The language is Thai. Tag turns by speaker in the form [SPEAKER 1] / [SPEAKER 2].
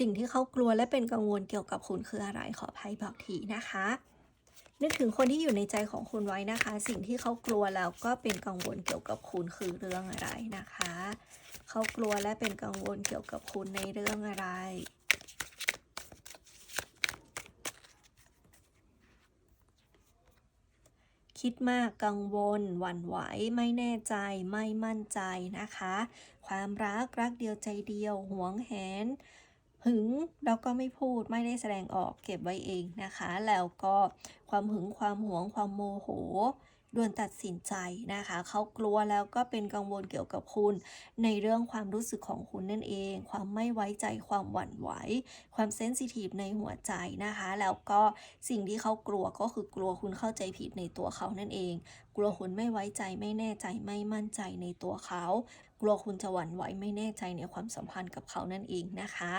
[SPEAKER 1] สิ่งที่เขากลัวและเป็นกังวลเกี่ยวกับคุณคืออะไรขอไพ่บอกทีนะคะ นึกถึงคนที่อยู่ในใจของคุณไว้นะคะ สิ่งที่เขากลัวแล้วก็เป็นกังวลเกี่ยวกับคุณคือเรื่องอะไรนะคะ เขากลัวและเป็นกังวลเกี่ยวกับคุณในเรื่องอะไรคิดมากกังวล หวั่นไหว ไม่แน่ใจ ไม่มั่นใจนะคะ ความรักรักเดียวใจเดียวหวงแหน หึงแล้วก็ไม่พูดไม่ได้แสดงออกเก็บไว้เองนะคะ แล้วก็ความหึงความหวงความโมโหด่วนตัดสินใจนะคะ เขากลัวแล้วก็เป็นกังวลเกี่ยวกับคุณ ในเรื่องความรู้สึกของคุณนั่นเอง ความไม่ไว้ใจความหวั่นไหว ความเซนซิทีฟในหัวใจนะคะ แล้วก็สิ่งที่เขากลัวก็คือกลัวคุณเข้าใจผิดในตัวเขานั่นเอง กลัวคุณไม่ไว้ใจไม่แน่ใจไม่มั่นใจในตัวเขา กลัวคุณจะหวั่นไหวไม่แน่ใจในความสัมพันธ์กับเขานั่นเองนะคะ